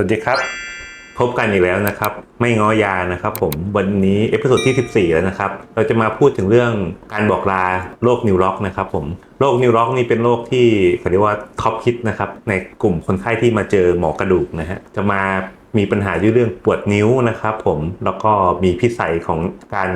สวัสดีครับ พบกันอีกแล้วนะครับ ไม่ง้อยานะครับ ผมวันนี้เอพิโซดที่ 14 แล้วนะครับ เราจะมาพูดถึงเรื่องการบอกลาโรคนิวร็อกนะครับผมโรคนิวร็อกนี่เป็นโรคที่เขาเรียกว่าท็อปคิดนะครับในกลุ่มคนไข้ที่มาเจอหมอกระดูกนะฮะจะมา มีปัญหาด้วยเรื่องปวดนิ้วนะครับผมแล้วก็มีพิสัยของการ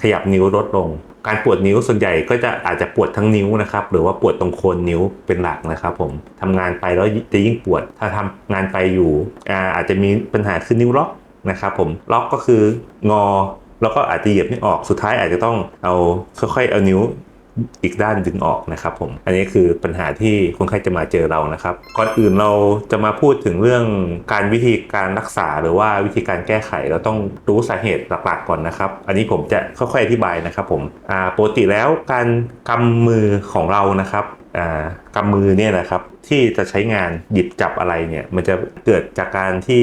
ขยับนิ้วลดลง การปวดนิ้วส่วนใหญ่ก็จะอาจจะปวดทั้งนิ้วนะครับหรือว่าปวดตรงโคนนิ้วเป็นหลักนะครับผมทำงานไปแล้วจะยิ่งปวด ถ้าทำงานไปอยู่อาอาจจะมีปัญหาคือนิ้วล็อกนะครับผมล็อกก็คืองอแล้วก็อาจจะเหยียบไม่ออกสุดท้ายอาจจะต้องเอาค่อยๆเอานิ้ว อีกด้านดึงออกนะครับผม อันนี้คือปัญหาที่คนไข้จะมาเจอเรานะครับ ก่อนอื่นเราจะมาพูดถึงเรื่องการวิธีการรักษา หรือว่าวิธีการแก้ไขเราต้องรู้สาเหตุหลักๆก่อนนะครับ อันนี้ผมจะค่อยๆอธิบายนะครับผมปกติแล้วการกำมือของเรานะครับกำมือเนี่ยนะครับที่จะใช้งานหยิบจับอะไรเนี่ยมันจะเกิดจากการที่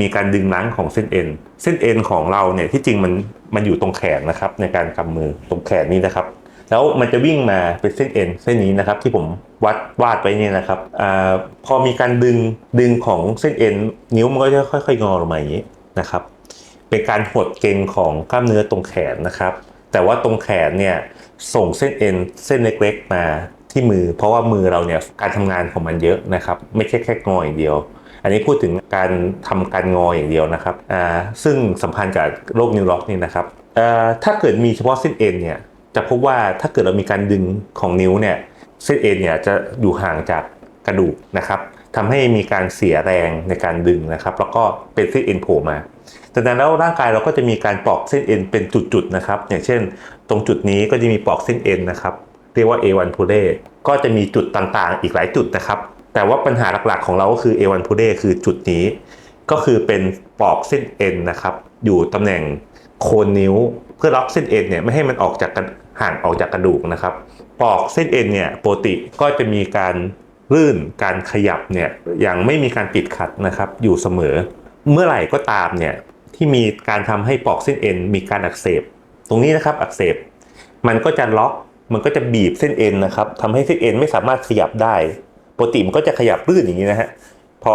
มีการดึงรั้งของเส้นเอ็น เส้นเอ็นของเราเนี่ยที่จริงมันมันอยู่ตรงแขนนะครับในการกำมือตรงแขนนี่นะครับ แล้วมันจะวิ่งมาเป็นเส้นเอ็นเส้นนี้นะครับที่ผมวัดวาดไว้เนี่ยนะครับอพอมีการดึงดึงของเส้นเอ็นนิ้วมันก็จะค่อย ๆ งอลงมาอย่างนี้นะครับ เป็นการหดเกร็งของกล้ามเนื้อตรงแขนนะครับ แต่ว่าตรงแขนเนี่ยส่งเส้นเอ็นเส้นเล็กๆมาที่มือ เพราะว่ามือเราเนี่ยการทำงานของมันเยอะนะครับ ไม่ใช่แค่งออย่างเดียว อันนี้พูดถึงการทำการงออย่างเดียวนะครับซึ่งสัมพันธ์กับโรคนิวร็อกนี่นะครับถ้าเกิดมีเฉพาะเส้นเอ็นเนี่ย จะพบว่าถ้าเกิดเรามีการดึงของนิ้วเนี่ยเส้นเอ็นเนี่ยจะอยู่ห่างจากกระดูกนะครับทำให้มีการเสียแรงในการดึงนะครับ แล้วก็เป็นเส้นเอ็นโผล่มาจากนั้นแล้วร่างกายเราก็จะมีการปอกเส้นเอ็นเป็นจุดๆนะครับ อย่างเช่น ตรงจุดนี้ก็จะมีปอกเส้นเอ็นนะครับ เรียกว่า A1 p u l e ก็จะมีจุดต่างๆ อีกหลายจุดนะครับ แต่ว่าปัญหาหลักๆของเราก็คือ A1 p u l e คือจุดนี้ ก็คือเป็นปอกเส้นเอ็นนะครับ อยู่ตำแหน่งโคนนิ้ว เพื่อล็อกเส้นเอ็นเนี่ยไม่ให้มันออกจากกันห่างออกจากกระดูกนะครับ ปอกเส้นเอ็นเนี่ยปกติก็จะมีการลื่นการขยับเนี่ยอย่างไม่มีการติดขัดนะครับอยู่เสมอ เมื่อไหร่ก็ตามเนี่ยที่มีการทำให้ปอกเส้นเอ็นมีการอักเสบ ตรงนี้นะครับอักเสบ มันก็จะล็อกมันก็จะบีบเส้นเอ็นนะครับทำให้เส้นเอ็นไม่สามารถขยับได้ปกติมันก็จะขยับลื่นอย่างนี้นะฮะพอ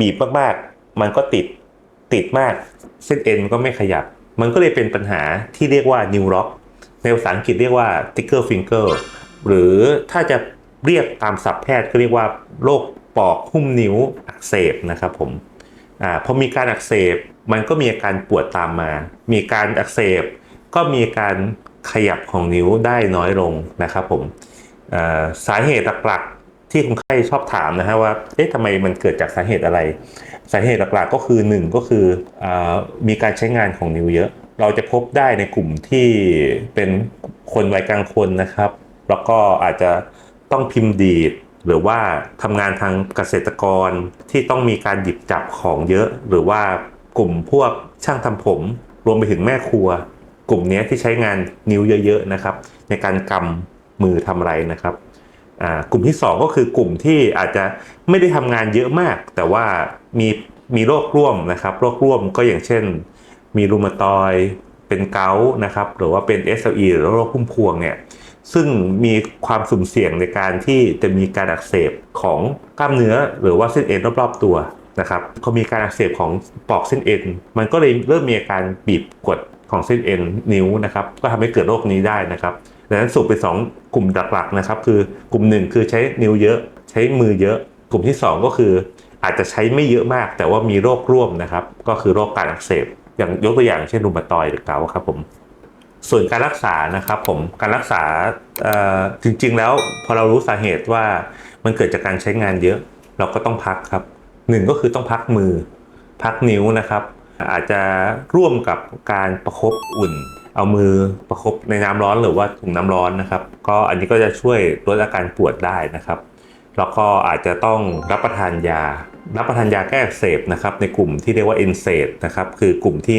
บีบมากๆ มันก็ติดติดมาก เส้นเอ็นก็ไม่ขยับ มันก็เลยเป็นปัญหาที่เรียกว่า new rock ในภาษาอังกฤษเรียกว่า tickle finger หรือถ้าจะเรียกตามศัพท์แพทย์ก็เรียกว่าโรคปอกหุ้มนิ้วอักเสบนะครับผมอ่าพอมีการอักเสบมันก็มีอาการปวดตามมา มีการอักเสบ ก็มีการขยับของนิ้วได้น้อยลงนะครับผมสาเหตุหลักๆที่คนไข้ชอบถามนะฮะว่า เอ๊ะทำไมมันเกิดจากสาเหตุอะไร สาเหตุหลักๆก็คือหนึ่งก็คืออมีการใช้งานของนิ้วเยอะ เราจะพบได้ในกลุ่มที่เป็นคนวัยกลางคนนะครับ แล้วก็อาจจะต้องพิมพ์ดีดหรือว่าทำงานทางเกษตรกรที่ต้องมีการหยิบจับของเยอะ หรือว่ากลุ่มพวกช่างทำผม รวมไปถึงแม่ครัว กลุ่มนี้ที่ใช้งานนิ้วเยอะๆนะครับ ในการกำมือทำอะไรนะครับ กลุ่มที่สองก็คือกลุ่มที่อาจจะไม่ได้ทำงานเยอะมาก แต่ว่ามีมีโรคร่วมนะครับโรคร่วมก็อย่างเช่น มีรูมาตอยเป็นเกาต์นะครับหรือว่าเป็น SLE หรือโรคพุ่มพวงเนี่ยซึ่งมีความสุ่มเสี่ยงในการที่จะมีการอักเสบของกล้ามเนื้อหรือว่าเส้นเอ็นรอบๆตัวนะครับพอมีการอักเสบของปอกเส้นเอ็น มันก็เลยเริ่มมีอาการบีบกดของเส้นเอ็นนิ้วนะครับ ก็ทำให้เกิดโรคนี้ได้นะครับ ดังนั้นสรุปเป็นสองกลุ่มหลักๆนะครับคือกลุ่มหนึ่งคือใช้นิ้วเยอะ ใช้มือเยอะ กลุ่มที่สองก็คืออาจจะใช้ไม่เยอะมาก แต่ว่ามีโรคร่วมนะครับก็คือโรคการอักเสบ อย่างยกตัวอย่างเช่นรูมาตอยหรือเกาครับผมส่วนการรักษานะครับผมการรักษาจริงๆ แล้วพอเรารู้สาเหตุว่ามันเกิดจากการใช้งานเยอะ เราก็ต้องพักครับหนึ่งก็คือต้องพักมือ พักนิ้วนะครับ อาจจะร่วมกับการประคบอุ่น เอามือประคบในน้ำร้อนหรือว่าถุงน้ำร้อนนะครับ ก็อันนี้ก็จะช่วยลดอาการปวดได้นะครับแล้วก็อาจจะต้องรับประทานยา รับประทานยาแก้อักเสบนะครับในกลุ่มที่เรียกว่า NSAID นะครับคือกลุ่มที่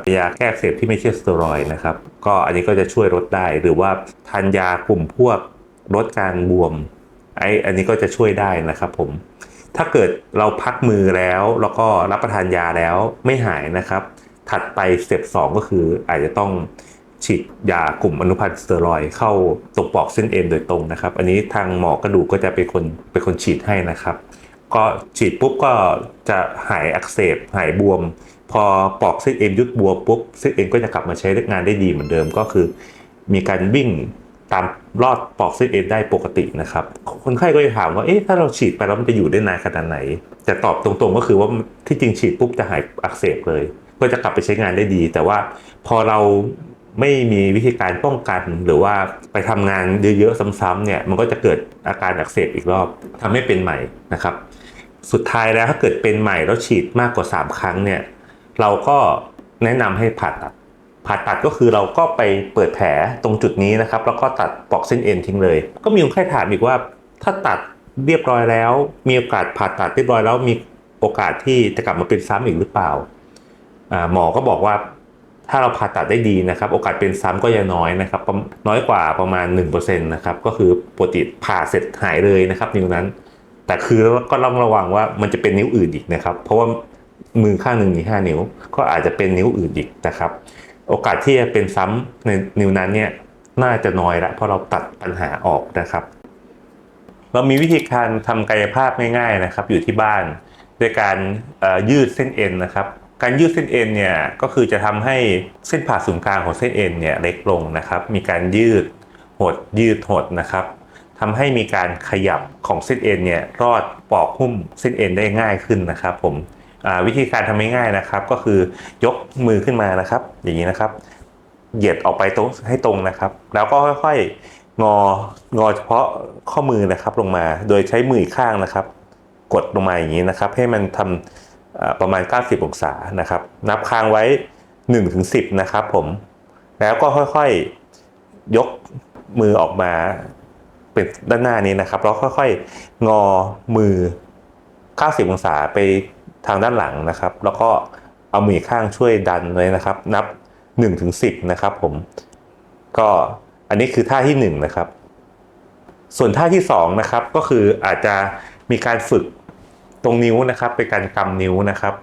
เป็นยาแก้อักเสบที่ไม่ใช่สเตียรอยนะครับก็อันนี้ก็จะช่วยลดได้หรือว่าทานยากลุ่มพวกลดการบวมไอ้อันนี้ก็จะช่วยได้นะครับผมถ้าเกิดเราพักมือแล้วแล้วก็รับประทานยาแล้วไม่หายนะครับ ถัดไปสเต็ปสองก็คืออาจจะต้องฉีดยากลุ่มอนุพันธ์สเตียรอยเข้าตรงปอกเส้นเอ็นโดยตรงนะครับ อันนี้ทางหมอกระดูกก็จะเป็นคนเป็นคนฉีดให้นะครับ ก็ฉีดปุ๊บก็จะหายอักเสบหายบวม พอปอกเส้นเอ็นยุดบวมปุ๊บเส้นเอ็นก็จะกลับมาใช้งานได้ดีเหมือนเดิมก็คือ มีการวิ่งตามรอดปอกเส้นเอ็นได้ปกตินะครับ คนไข้ก็จะถามว่าเอ๊ะถ้าเราฉีดไปแล้วมันจะอยู่ได้นานขนาดไหน แต่ตอบตรงๆก็คือว่าที่จริงฉีดปุ๊บจะหายอักเสบเลย ก็จะกลับไปใช้งานได้ดี แต่ว่าพอเราไม่มีวิธีการป้องกัน หรือว่าไปทำงานเยอะๆซ้ำๆเนี่ยมันก็จะเกิดอาการอักเสบอีกรอบทำให้เป็นใหม่นะครับ สุดท้ายแล้วถ้าเกิดเป็นใหม่แล้วฉีดมากกว่า 3 ครั้งเนี่ยเราก็แนะนำให้ผ่าตัดผ่าตัดก็คือเราก็ไปเปิดแผลตรงจุดนี้นะครับ แล้วก็ตัดปลอกเส้นเอ็นทิ้งเลย ก็มีคนไข้ถามอีกว่าถ้าตัดเรียบร้อยแล้ว มีโอกาสผ่าตัดเรียบร้อยแล้วมีโอกาสที่จะกลับมาเป็นซ้ำอีกหรือเปล่า หมอก็บอกว่าถ้าเราผ่าตัดได้ดีนะครับ โอกาสเป็นซ้ำก็ยังน้อยนะครับ น้อยกว่าประมาณ1%นะครับก็คือปกติผ่าเสร็จหายเลยนะครับ นิ้วนั้น แต่คือก็ต้องระวังว่ามันจะเป็นนิ้วอื่นอีกนะครับ เพราะว่ามือข้างหนึ่งมี5นิ้ว ก็อาจจะเป็นนิ้วอื่นอีกนะครับ โอกาสที่จะเป็นซ้ำในนิ้วนั้นเนี่ยน่าจะน้อยละเพราะเราตัดปัญหาออกนะครับ เรามีวิธีการทำกายภาพง่าย ๆนะครับ อยู่ที่บ้านโดยการยืดเส้นเอ็นนะครับ การยืดเส้นเอ็นเนี่ยก็คือจะทำให้เส้นผ่าศูนย์กลางของเส้นเอ็นเนี่ยเล็กลงนะครับ มีการยืดหดยืดหดนะครับทำให้มีการขยับของเส้นเอ็นเนี่ยรอดปอกหุ้มเส้นเอ็นได้ง่ายขึ้นนะครับผมวิธีการทำง่ายๆนะครับ ก็คือยกมือขึ้นมานะครับ อย่างนี้นะครับ เหยียดออกไปตรงให้ตรงนะครับ แล้วก็ค่อยๆงองอเฉพาะข้อมือนะครับลงมา โดยใช้มืออีกข้างนะครับ กดลงมาอย่างนี้นะครับ ให้มันทำเอ่อ ประมาณ 90 องศานะครับ นับค้างไว้1ถึง10 นะครับผม แล้วก็ค่อยๆยกมือออกมาเป็นด้านหน้านี้นะครับ แล้วค่อยๆ งอมือ 90 องศาไปทางด้านหลังนะครับ แล้วก็เอามือข้างช่วยดันเลยนะครับ นับ1ถึง10 นะครับผม ก็อันนี้คือท่าที่ 1 นะครับ ส่วนท่าที่ 2 นะครับ ก็คืออาจจะมีการฝึก ตรงนิ้วนะครับเป็นการกำนิ้วนะครับ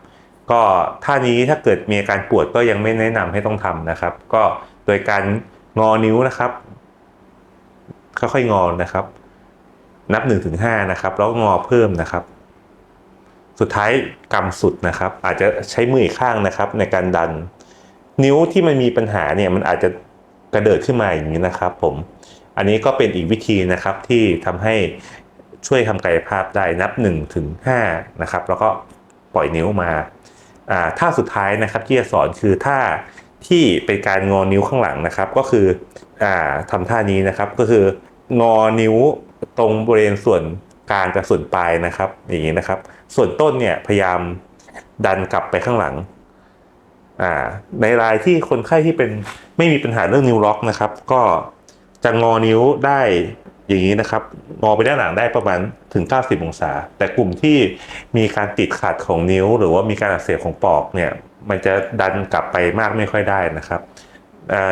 ก็ท่านี้ถ้าเกิดมีอาการปวดก็ยังไม่แนะนำให้ต้องทำนะครับ ก็โดยการงอนิ้วนะครับ ค่อยๆงอนะครับ นับ1นถึงหนะครับแล้วงอเพิ่มนะครับ สุดท้ายกำสุดนะครับ อาจจะใช้มืออีกข้างนะครับ ในการดัน นิ้วที่มันมีปัญหาเนี่ยมันอาจจะกระเดิดขึ้นมาอย่างนี้นะครับ ผม อันนี้ก็เป็นอีกวิธีนะครับที่ทำให้ ช่วยทำกายภาพได้นับ1ถึง5นะครับแล้วก็ปล่อยนิ้วมาท่าสุดท้ายนะครับที่จะสอนคือท่าที่เป็นการงอนิ้วข้างหลังนะครับ ก็คืออทำท่านี้นะครับก็คืองอนิ้วตรงบริเวณส่วนกลางกับส่วนปลายนะครับ อย่างนี้นะครับ ส่วนต้นเนี่ยพยายามดันกลับไปข้างหลังในรายที่คนไข้ที่เป็นไม่มีปัญหาเรื่องนิ้วล็อกนะครับ ก็จะงอนิ้วได้ อย่างนี้นะครับงอไปด้านหลังได้ประมาณถึง 90 องศา แต่กลุ่มที่มีการติดขัดของนิ้ว หรือว่ามีการอักเสบของปอกเนี่ยมันจะดันกลับไปมากไม่ค่อยได้นะครับ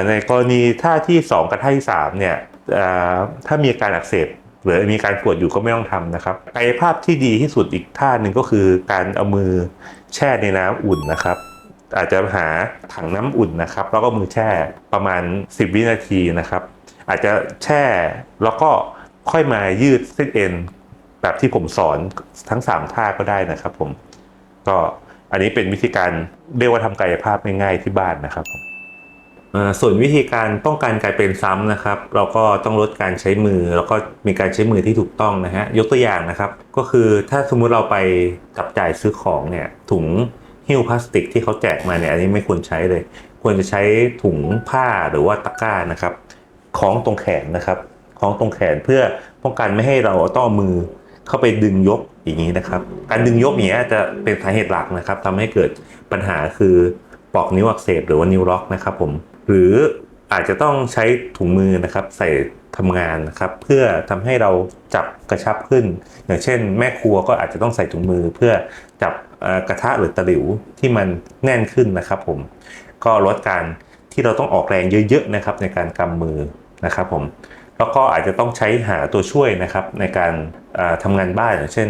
ในกรณีท่าที่ 2 กับท่าที่3เนี่ยถ้ามีการอักเสบหรือมีการปวดอยู่ก็ไม่ต้องทำนะครับกายภาพที่ดีที่สุดอีกท่าหนึ่งก็คือการเอามือแช่ในน้ำอุ่นนะครับ อาจจะหาถังน้ำอุ่นนะครับ แล้วก็มือแช่ประมาณ 10 วินาทีนะครับ อาจจะแช่แล้วก็ค่อยมายืดเส้นเอ็นแบบที่ผมสอนทั้ง 3 ท่าก็ได้นะครับผมก็อันนี้เป็นวิธีการเรียกว่าทำกายภาพง่ายๆที่บ้านนะครับส่วนวิธีการป้องกันการเป็นซ้ำนะครับ เราก็ต้องลดการใช้มือ แล้วก็มีการใช้มือที่ถูกต้องนะฮะยกตัวอย่างนะครับ ก็คือถ้าสมมุติเราไปจับจ่ายซื้อของเนี่ยถุงหิ้วพลาสติกที่เขาแจกมาเนี่ยอันนี้ไม่ควรใช้เลย ควรจะใช้ถุงผ้าหรือว่าตะกร้านะครับ คล้องตรงแขนนะครับคล้องตรงแขนเพื่อป้องกันไม่ให้เราต้องเอามือเข้าไปดึงยกอย่างนี้นะครับ การดึงยกอย่างนี้จะเป็นสาเหตุหลักนะครับทำให้เกิดปัญหาคือปอกนิ้วอักเสบหรือว่านิ้วล็อกนะครับผมหรืออาจจะต้องใช้ถุงมือนะครับใส่ทำงานนะครับเพื่อทำให้เราจับกระชับขึ้น อย่างเช่น แม่ครัวก็อาจจะต้องใส่ถุงมือเพื่อจับกระทะหรือตะหลิวที่มันแน่นขึ้นนะครับผมก็ลดการที่เราต้องออกแรงเยอะๆนะครับในการกำมือ นะครับผมแล้วก็อาจจะต้องใช้หาตัวช่วยนะครับในการเอ่อทำงานบ้านอย่างเช่น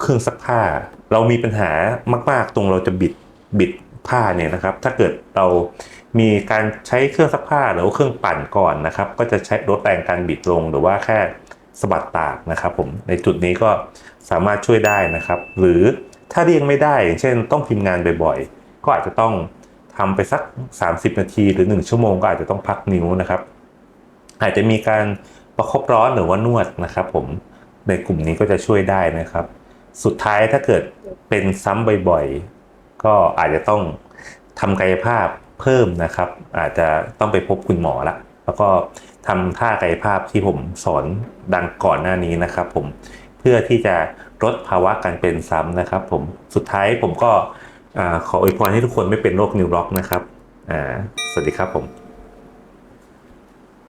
เครื่องซักผ้า เรามีปัญหามากๆตรงเราจะบิดบิดผ้าเนี่ยนะครับ ถ้าเกิดเรามีการใช้เครื่องซักผ้าหรือเครื่องปั่นก่อนนะครับ ก็จะใช้ลดแรงการบิดลงหรือว่าแค่สะบัดตากนะครับผมในจุดนี้ก็สามารถช่วยได้นะครับ หรือถ้าเรียงไม่ได้อย่างเช่นต้องพิมพ์งานบ่อยๆ ก็อาจจะต้องทำไปสัก 30 นาที หรือ 1 ชั่วโมงก็อาจจะต้องพักนิ้วนะครับ อาจจะมีการประคบร้อนหรือว่านวดนะครับ ผมในกลุ่มนี้ก็จะช่วยได้นะครับ สุดท้ายถ้าเกิดเป็นซ้ำบ่อยๆ ก็อาจจะต้องทำกายภาพเพิ่มนะครับ อาจจะต้องไปพบคุณหมอละแล้วก็ทำท่ากายภาพที่ผมสอนดังก่อนหน้านี้นะครับ ผมเพื่อที่จะลดภาวะการเป็นซ้ำนะครับ ผมสุดท้ายผมก็อขออวยพรให้ทุกคนไม่เป็นโรคนิวร็อกนะครับอ่าสวัสดีครับผม